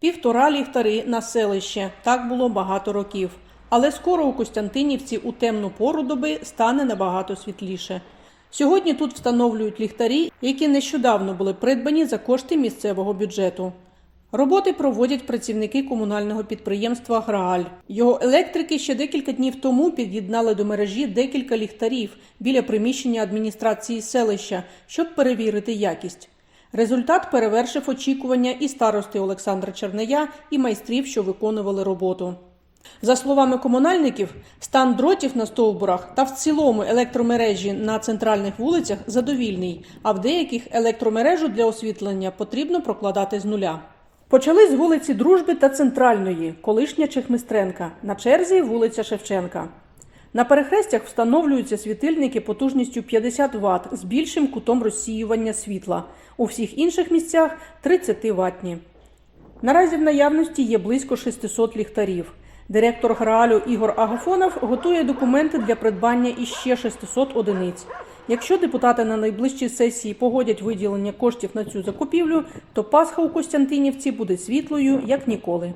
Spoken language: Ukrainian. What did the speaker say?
Півтора ліхтари на селище. Так було багато років. Але скоро у Костянтинівці у темну пору доби стане набагато світліше. Сьогодні тут встановлюють ліхтарі, які нещодавно були придбані за кошти місцевого бюджету. Роботи проводять працівники комунального підприємства Грааль. Його електрики ще декілька днів тому під'єднали до мережі декілька ліхтарів біля приміщення адміністрації селища, щоб перевірити якість. Результат перевершив очікування і старости Олександра Чернея, і майстрів, що виконували роботу. За словами комунальників, стан дротів на стовбурах та в цілому електромережі на центральних вулицях задовільний, а в деяких електромережу для освітлення потрібно прокладати з нуля. Почали з вулиці Дружби та Центральної, колишня Чехмистренка, на черзі вулиця Шевченка. На перехрестях встановлюються світильники потужністю 50 Вт з більшим кутом розсіювання світла. У всіх інших місцях 30 ватні. Наразі в наявності є близько 600 ліхтарів. Директор Граалю Ігор Агафонов готує документи для придбання іще 600 одиниць. Якщо депутати на найближчій сесії погодять виділення коштів на цю закупівлю, то Пасха у Костянтинівці буде світлою як ніколи.